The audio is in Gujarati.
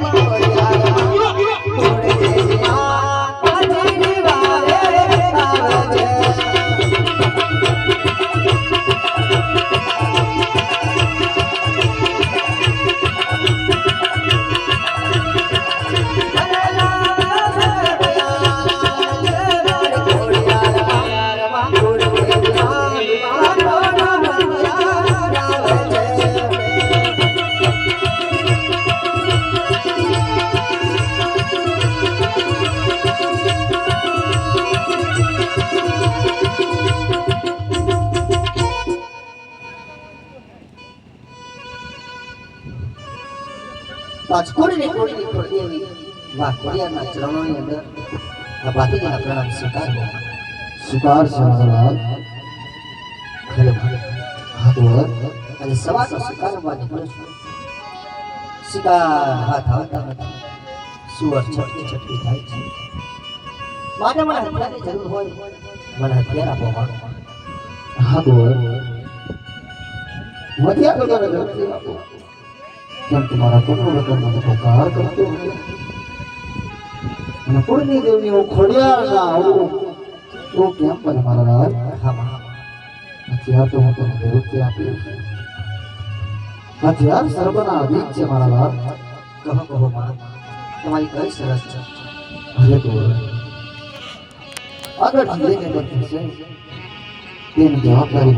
મારી રાજકોટની દેવી વાહ કોળિયાના ચરણોની અંદર આ ભાતીજીના પ્રણામ સ્વીકારવો સ્વીકાર મહારાજ ભલે ભલે હાથવર અને સવારનો શિકાર રમવા નીકળો છું. શિકાર હાથ આવતા હતા સુવર છટકી છટકી થાય છે. માટે મને હથિયારની જરૂર હોય. મને હથિયાર આપો હા હાથવર મધ્યા આપો. કેમ તમારા કુટુંબ વગરનો બધો કાર કરતો હતો. અને કુળની દેવની હું આવું. તો કેમ પણ મારા રાજ? હથિયાર તો હું તને જરૂરથી આપીશ હથિયાર સર્વના અધીન છે મારા રાજ. કહો કહો, મારા તમારી કઈ સરસ છે? ભલે તો આગળ જે કંઈ બનતું છે. તેની જવાબદારી